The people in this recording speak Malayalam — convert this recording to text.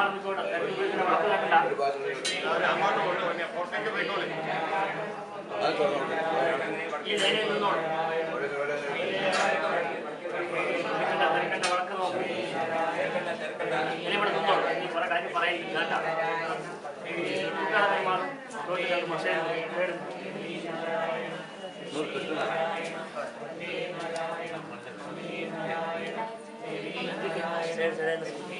മാറിക്കോട്ടെ തെരഞ്ഞെടുപ്പിന്റെ